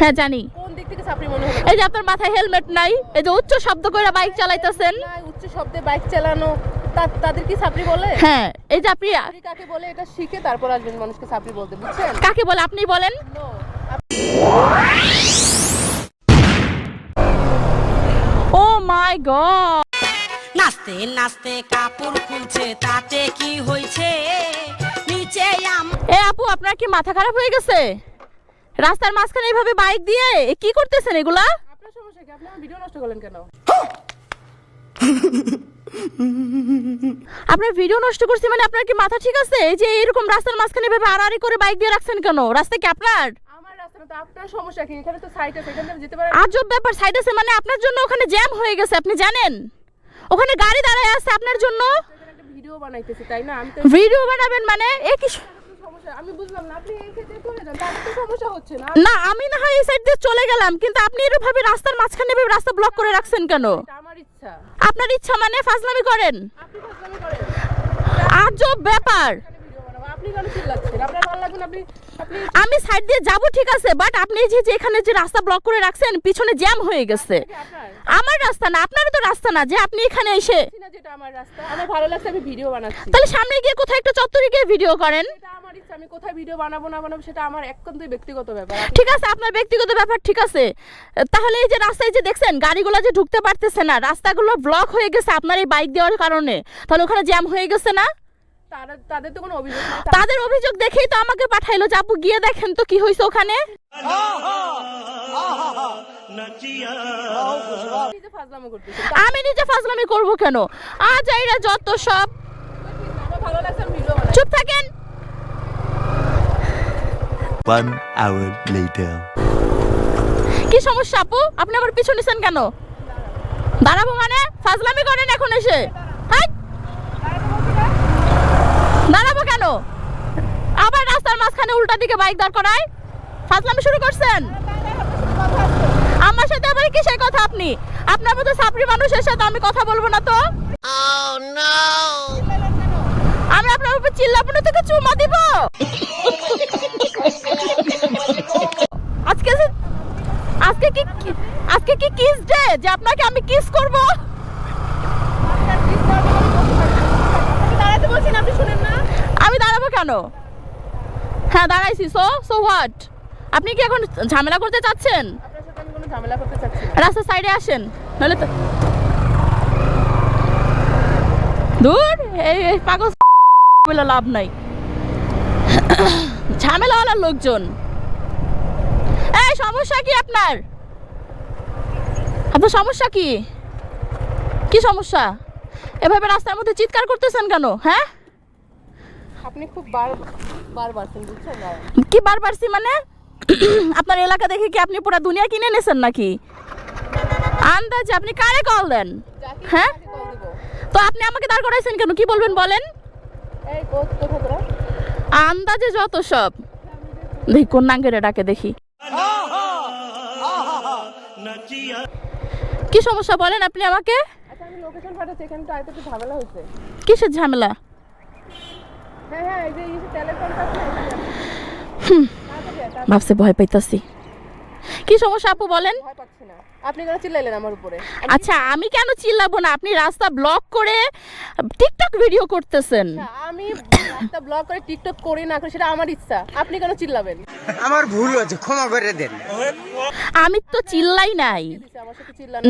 হ্যাঁ জানি। কোন দিক থেকে ছাপরি মনে এই যে আপনার মাথায় হেলমেট নাই এই যে উচ্চ শব্দ করে বাইক চালাইতেছেন। উচ্চ শব্দে বাইক চালানো তা- তাদের কি বলে? হ্যাঁ এই যে আপনি কাকে বলে এটা শিখে তারপর আসবেন মানুষকে ছাপরি বলতে বুঝছেন? কাকে বলে আপনি বলেন। ও মাই গড নাচতে নাচতে কাপড় খুলছে তাতে কি হয়েছে? নিচে আম এ আপু আপনার কি মাথা খারাপ হয়ে গেছে? রাস্তার মাঝখানে এইভাবে বাইক দিয়ে? কি করতেছেন এগুলা? আপনার সমস্যা কি? আপনি আমার ভিডিও নষ্ট করলেন কেন? আপনার ভিডিও নষ্ট করছি মানে আপনার কি মাথা ঠিক আছে? এই যে এরকম রাস্তার মাঝখানে এভাবে আড়াআড়ি করে বাইক দিয়ে রাখছেন কেন? রাস্তা কি আপনার? আজব ব্যাপার সাইড আছে মানে আপনার জন্য ওখানে জ্যাম হয়ে গেছে আপনি জানেন? ওখানে গাড়ি দাঁড়ায় আছে আপনার জন্য? ভিডিও বানাইতেছি তাই না? ভিডিও বানাবেন মানে? এ কি আমি বুঝলাম না আপনি এই ক্ষেত্রে চলে যান তাহলে তো সমস্যা হচ্ছে না। না আমি না হয় এই সাইড দিয়ে চলে গেলাম কিন্তু আপনি এরকম রাস্তার মাঝখানে ভাবে রাস্তা ব্লক করে রাখছেন কেন? আমার ইচ্ছা। আপনার ইচ্ছা মানে ফাজলামি করেন? আপনি ফাজলামি করেন। আজব ব্যাপার। আমি সাইড দিয়ে যাব ঠিক আছে বাট আপনি যে যে এখানে যে রাস্তা ব্লক করে রাখছেন পিছনে জ্যাম হয়ে গেছে। আমার রাস্তা না আপনারও তো রাস্তা না যে আপনি এখানে এসে যেটা আমার রাস্তা। আমার ভালো লাগছে আমি ভিডিও বানাচ্ছি। তাহলে সামনে গিয়ে কোথায় একটা চত্বরে গিয়ে ভিডিও করেন। আমার আমি কোথায় ভিডিও বানাবো না বানাবো সেটা আমার একান্তই ব্যক্তিগত ব্যাপার। ঠিক আছে আপনার ব্যক্তিগত ব্যাপার ঠিক আছে। তাহলে এই যে রাস্তায় যে দেখছেন গাড়িগুলো যে ঢুকতে পারতেছে না রাস্তাগুলো ব্লক হয়ে গেছে আপনার এই বাইক দেওয়ার কারণে। তাহলে ওখানে জ্যাম হয়ে গেছে না? তাদের তো কোনো অভিযোগ নেই। তাদের অভিযোগ দেখেই তো আমাকে পাঠাইলো যে আপু গিয়ে দেখেন তো কি হয়েছে ওখানে। আমি নিজে ফাজলামি করব কেন? আজ এরা যত সব চুপ থাকেন। One hour later. কি সমস্যা আপু? আপনি আমার পিছু নিছেন কেন? দাঁড়াবো মানে? ফাজলামি করেন এখন এসে হাই দাঁড়াবো কেন আবার মাঝখানে উল্টা দিকে বাইক দাঁড় করায়? ফাজলামি শুরু করছেন? আমার সাথে আবার কিসের কথা আপনি? আপনার মতো সাপড়ি মানুষের সাথে আমি কথা বলব না তো। আমি আপনার উপর চিল্লাবো না তোকে চুমা দিব। আজকে আজকে কি আজকে কি কিস ডে? যে আপনাকে আমি কিস করব? দাঁড়াতে বলছেন আপনি শুনেন না। আমি দাঁড়াবো কেন? হ্যাঁ দাঁড়াইছি সো সো হোয়াট আপনি কি এখন ঝামেলা করতে চাচ্ছেন? রাস্তার সাইডে আসেন নাহলে তো দূর এই এই পাগল বলে লাভ নাই। ঝামেলাওয়ালার লোকজন। এই সমস্যা কি আপনার? আপনার সমস্যা কি? কি সমস্যা? এভাবে রাস্তার মধ্যে চিৎকার করতেছেন কেন হ্যাঁ? আপনি খুব বার কি বার পারছি মানে? আপনার এলাকা দেখে কি আপনি পুরো দুনিয়া কিনে নেছেন নাকি? আন্দাজে আপনি কারে কল দেন? হ্যাঁ? তো আপনি আমাকে দাঁড় করাইছেন কেন? কি বলবেন বলেন? আন্দাজে যত সব। দেখি কোন নাঙ্গেরে ডাকে দেখি। কি সমস্যা বলেন আপনি আমাকে? আচ্ছা আমি ভাবছে ভয় পাইতাছি। কি সমস্যা আপু বলেন? আপনি কেন চিল্লাইলেন আমার উপরে? আচ্ছা আমি কেন চিল্লাবো না? আপনি রাস্তা ব্লক করে টিকটক ভিডিও করতেছেন। আচ্ছা, আমি রাস্তা ব্লক করে টিকটক করি না করি সেটা আমার ইচ্ছা। আপনি কেন চিল্লাবেন? আমার ভুল হয়েছে ক্ষমা করে দেন। আমি তো চিল্লাই নাই।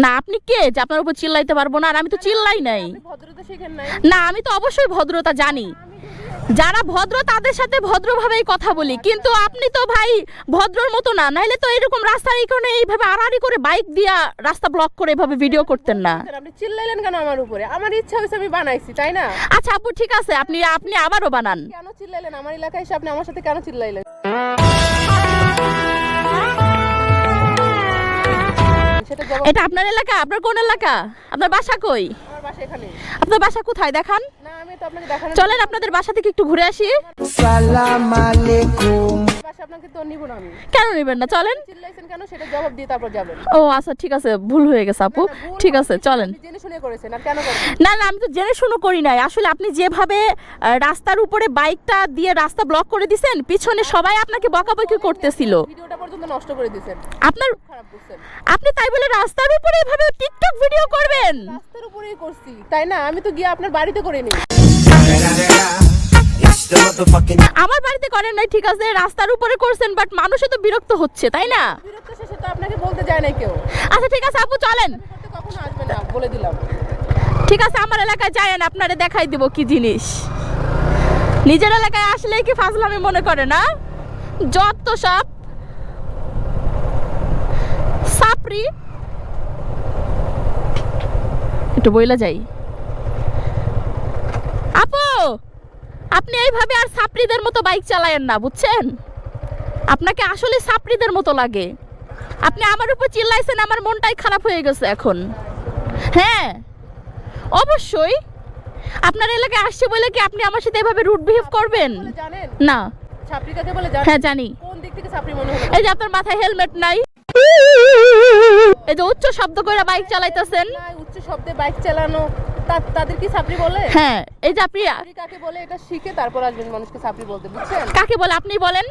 না আপনি কে? যে আপনার উপর চিল্লাইতে পারব না আর আমি তো চিল্লাই নাই। ভদ্রতা শিখেন নাই। না আমি তো অবশ্যই ভদ্রতা জানি। যারা ভদ্র তাদের সাথে ভদ্রভাবেই কথা বলি। কিন্তু আপনি তো ভাই ভদ্রর মতো না নাইলে তো এরকম রাস্তার এইখানে এইভাবে আড়াআড়ি করে বাইক দিয়া রাস্তা ব্লক করে এভাবে ভিডিও করতেন না। আপনি চিল্লাইলেন কেন আমার উপরে? আমার ইচ্ছা হয়েছে আমি বানাইছি তাই না? আচ্ছা আপু ঠিক আছে। আপনি আপনি আবারও বানান। কেন চিল্লাইলেন? আমার এলাকায় এসে আপনি আমার সাথে কেন চিল্লাইলেন? এটা আপনার এলাকা? আপনার কোন এলাকা? আপনার বাসা কই? আমার বাসা এখানে। আপনার বাসা কোথায়? দেখান। না আমি তো আপনাকে দেখানোর চলেন আপনাদের বাসা থেকে একটু ঘুরে আসি। পাশে আপনাকে তো নিব না আমি। কেন নেবেন না? চলেন। চিল্লাইছেন কেন? সেটা জবাব দিয়ে তারপর যাবেন। ও আচ্ছা ঠিক আছে ভুল হয়ে গেছে আপু। ঠিক আছে চলেন। জেনে শুনে করেছেন আর কেন না না আমি তো জেনে শুনো করি নাই। আসলে আপনি যেভাবে রাস্তার উপরে বাইকটা দিয়ে রাস্তা ব্লক করে দিছেন পিছনে সবাই আপনাকে বকাবকি করতেছিল। ভিডিওটা পর্যন্ত নষ্ট করে দিয়েছেন আপনার খারাপ করছেন। আপনি তাই বলে রাস্তার উপরে এভাবে টিকটক ভিডিও করবেন? রাস্তার উপরেই করছি তাই না? আমি তো গিয়ে আপনার বাড়িতে করিনি আমার বাড়িতে করেন নাই ঠিক আছে রাস্তার উপরে করছেন বাট মানুষও তো বিরক্ত হচ্ছে তাই না? বিরক্ত শেষে তো আপনাকে বলতে যায় না কেউ। আচ্ছা ঠিক আছে আপু চলেন। কখনো আসবে না বলে দিলাম। ঠিক আছে আমার এলাকায় যায়েন আপনারে দেখাই দিব কি জিনিস। নিজের এলাকায় আসলে কি ফাজলামি মনে করে না? যত সব সাপরি একটু বইলা যাই আপু আপনি এইভাবে আর সাপরিদের মতো বাইক চালায়েন না বুঝছেন? আপনাকে আসলে সাপরিদের মতো লাগে। আপনি আমার উপর চিল্লাইছেন আমার মনটাই খারাপ হয়ে গেছে এখন। হ্যাঁ অবশ্যই। আপনার এলাকায় আসছে বলে কি আপনি আমার সাথে এভাবে রুট বিহেভ করবেন? না। হ্যাঁ জানি। কোন দিক থেকে ছাপরি মনে হলো? এই যে আপনার মাথায় হেলমেট নাই। এই যে উচ্চ শব্দ করে বাইক চালাইতেছেন? উচ্চ শব্দে বাইক চালানো তাদের কি সাপড়ি বলে? হ্যাঁ এই যে আপনি কাকে বলে এটা শিখে তারপর আসবেন মানুষকে সাপড়ি বলতে বুঝছেন? কাকে বলে আপনি বলেন।